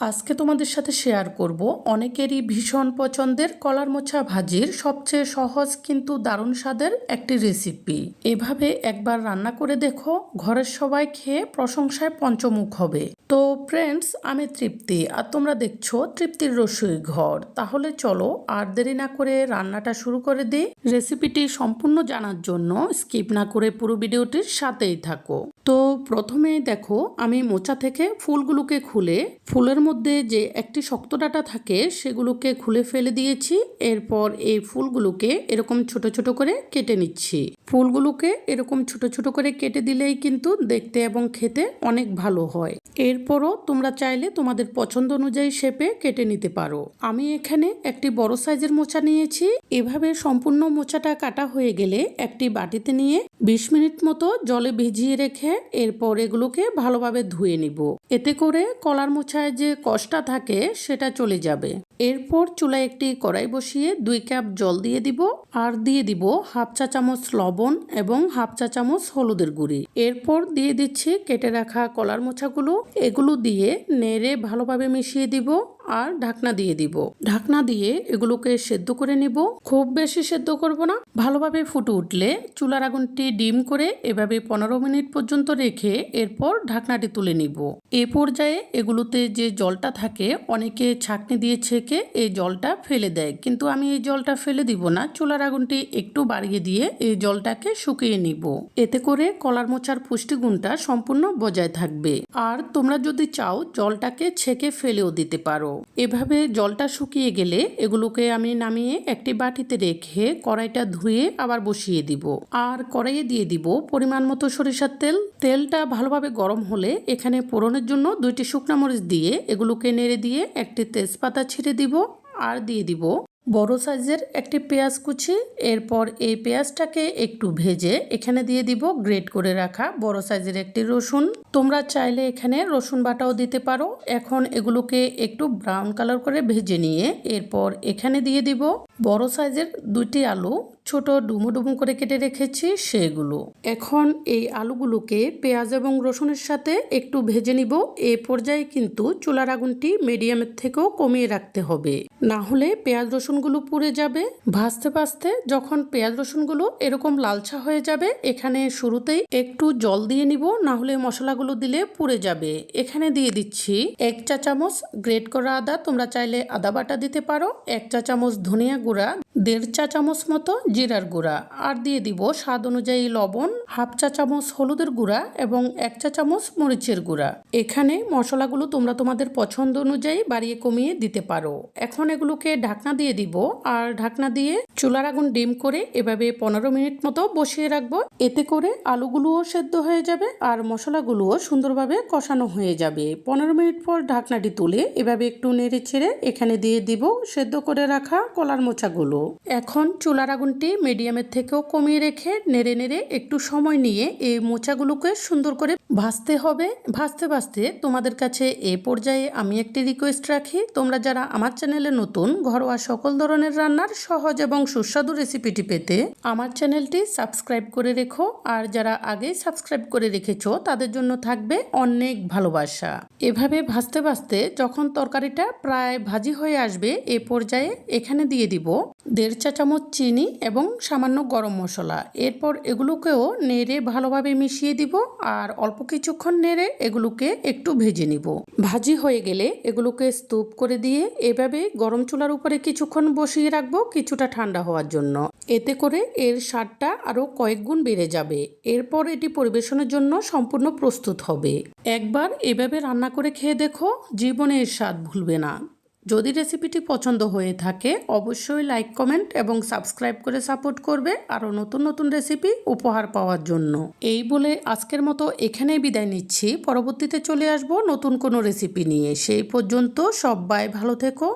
আজকে তোমাদের সাথে শেয়ার করব। অনেকেরই ভীষণ পছন্দের কলার মোছা ভাজির সবচেয়ে সহজ কিন্তু দারুণ স্বাদের একটি রেসিপি এভাবে একবার রান্না করে দেখো, ঘরের সবাই খেয়ে প্রশংসায় পঞ্চমুখ হবে। তো ফ্রেন্ডস আমি তৃপ্তি, আর তোমরা দেখছ তৃপ্তির রসুই ঘর। তাহলে চলো আর দেরি না করে রান্নাটা শুরু করে দিই। রেসিপিটি সম্পূর্ণ জানার জন্য স্কিপ না করে পুরো ভিডিওটির সাথেই থাকো। তো প্রথমেই দেখো, আমি মোচা থেকে ফুলগুলোকে খুলে ফুলের মধ্যে যে একটি শক্ত ডাটা থাকে, সেগুলোকে খুলে ফেলে দিয়েছি। এরপর এই ফুলগুলোকে এরকম ছোট ছোট করে কেটে নিচ্ছি। ফুলগুলোকে এরকম ছোট ছোট করে কেটে দিলেই কিন্তু দেখতে এবং খেতে অনেক ভালো হয়। এরপরও তোমরা চাইলে তোমাদের পছন্দ অনুযায়ী শেপে কেটে নিতে পারো। আমি এখানে একটি বড় সাইজের মোচা নিয়েছি। এভাবে সম্পূর্ণ মোচাটা কাটা হয়ে গেলে একটি বাটিতে নিয়ে বিশ মিনিট মতো জলে ভিজিয়ে রেখে এরপর এগুলোকে ভালোভাবে ধুয়ে নিব। এতে করে কলার মোছায় যে কষটা থাকে, সেটা চলে যাবে। এরপর চুলায় একটি কড়াই বসিয়ে দুই কাপ জল দিয়ে দিব আর দিয়ে দিব হাফ চা চামচ লবণ এবং হাফ চা চামচ হলুদের গুঁড়ি। এরপর দিয়ে দিচ্ছি কেটে রাখা কলার মোছাগুলো। এগুলো দিয়ে নেড়ে ভালোভাবে মিশিয়ে দিব। আর ঢাকনা দিয়ে দিব। ঢাকনা দিয়ে এগুলোকে সেদ্ধ করে নিব। খুব বেশি সেদ্ধ করব না। ভালোভাবে ফুটে উঠলে চুলার আগুনটি ডিম করে এভাবে পনেরো মিনিট পর্যন্ত রেখে এরপর ঢাকনাটি তুলে নিব। এ পর্যায়ে এগুলোতে যে জলটা থাকে, অনেকে ছাকনি দিয়ে ছেঁকে এই জলটা ফেলে দেয়। কিন্তু আমি এই জলটা ফেলে দিব না। চুলার আগুনটি একটু বাড়িয়ে দিয়ে এই জলটাকে শুকিয়ে নিব। এতে করে কলার মোচার পুষ্টিগুণটা সম্পূর্ণ বজায় থাকবে। আর তোমরা যদি চাও, জলটাকে ছেঁকে ফেলেও দিতে পারো। এভাবে জলটা শুকিয়ে গেলে এগুলোকে আমি নামিয়ে একটি বাটিতে রেখে কড়াইটা ধুয়ে আবার বসিয়ে দিব। আর কড়াইয়ে দিয়ে দিব পরিমাণ মতো সরিষার তেল। তেলটা ভালোভাবে গরম হলে এখানে পোড়নের জন্য দুইটি শুকনা মরিচ দিয়ে এগুলোকে নেড়ে দিয়ে একটি তেজপাতা ছিঁড়ে দিব। আর দিয়ে দিব বড় সাইজের একটি পেঁয়াজ কুচি, এরপর এই পেঁয়াজটাকে একটু ভেজে এখানে দিয়ে দিব গ্রেট করে রাখা বড় সাইজের একটি রসুন। তোমরা চাইলে এখানে রসুন বাটাও দিতে পারো। এখন এগুলোকে একটু ব্রাউন কালার করে ভেজে নিয়ে এরপর এখানে দিয়ে দিব বড় সাইজের দুইটি আলু। ছোট ডুমো ডুমো করে কেটে রেখেছি সেগুলো। এখন এই আলুগুলোকে পেঁয়াজ এবং রসুনের সাথে একটু ভেজে নিব। এ পর্যায়ে কিন্তু চুলার আগুনটি মিডিয়ামের থেকেও কমিয়ে রাখতে হবে। না হলে পেঁয়াজ রসুনগুলো পুড়ে যাবে। ভাজতে ভাজতে যখন পেঁয়াজ রসুনগুলো এরকম লালচা হয়ে যাবে, এখানে শুরুতেই একটু জল দিয়ে নিব। না হলে মশলাগুলো দিলে পুড়ে যাবে। এখানে দিয়ে দিচ্ছি এক চা চামচ গ্রেট করা আদা। তোমরা চাইলে আদা বাটা দিতে পারো। এক চা চামচ ধনিয়া গুঁড়া। দেড় চা চামচ মতো জিরার গুঁড়া। আর দিয়ে দিব স্বাদ অনুযায়ী লবণ, হাফ চা চামচ হলুদের গুঁড়া এবং এক চা চামচ মরিচের গুঁড়া। এখানে মশলাগুলো তোমরা তোমাদের পছন্দ অনুযায়ী বাড়িয়ে কমিয়ে দিতে পারো। এখন এগুলোকে ঢাকনা দিয়ে দিব। আর ঢাকনা দিয়ে চুলার আগুন ডিম করে এভাবে পনেরো মিনিট মতো বসিয়ে রাখব। এতে করে আলুগুলোও সেদ্ধ হয়ে যাবে আর মশলাগুলোও সুন্দরভাবে কষানো হয়ে যাবে। পনেরো মিনিট পর ঢাকনাটি তুলে এভাবে একটু নেড়ে ছেড়ে এখানে দিয়ে দিব সেদ্ধ করে রাখা কলার মোচাগুলো। এখন চুলার আগুনটি মিডিয়ামের থেকেও কমিয়ে রেখে নেড়ে নেড়ে একটু সময় নিয়ে এই মোচাগুলোকে সুন্দর করে ভাজতে হবে, ভাসতে ভাসতে তোমাদের কাছে এ পর্যায়ে আমি একটি রিকোয়েস্ট রাখি। তোমরা যারা আমার চ্যানেলে নতুন, ঘরোয়া সকল ধরনের রান্নার সহজ এবং সুস্বাদু রেসিপিটি পেতে আমার চ্যানেলটি সাবস্ক্রাইব করে রেখো। আর যারা আগেই সাবস্ক্রাইব করে রেখেছো, তাদের জন্য থাকবে অনেক ভালোবাসা। এভাবে ভাসতে ভাসতে যখন তরকারিটা প্রায় ভাজি হয়ে আসবে, এ পর্যায়ে এখানে দিয়ে দিব দেড় চা চামচ চিনি এবং সামান্য গরম মশলা। এরপর এগুলোকেও নেড়ে ভালোভাবে মিশিয়ে দিব। আর অল্প কিছুক্ষণ নেড়ে এগুলোকে একটু ভেজে নিব। ভাজি হয়ে গেলে এগুলোকে স্তূপ করে দিয়ে এভাবে গরম চুলার উপরে কিছুক্ষণ বসিয়ে রাখব কিছুটা ঠান্ডা হওয়ার জন্য। এতে করে এর স্বাদটা আরও কয়েক গুণ বেড়ে যাবে। এরপর এটি পরিবেশনের জন্য সম্পূর্ণ প্রস্তুত হবে। একবার এভাবে রান্না করে খেয়ে দেখো, জীবনে এর স্বাদ ভুলবে না। যদি রেসিপিটি পছন্দ হয়ে থাকে, অবশ্যই লাইক কমেন্ট এবং সাবস্ক্রাইব করে সাপোর্ট করবে আরও নতুন নতুন রেসিপি উপহার পাওয়ার জন্য। এই বলে আজকের মতো এখানেই বিদায় নিচ্ছি। পরবর্তীতে চলে আসব নতুন কোনো রেসিপি নিয়ে। সেই পর্যন্ত সবাই ভালো থেকো।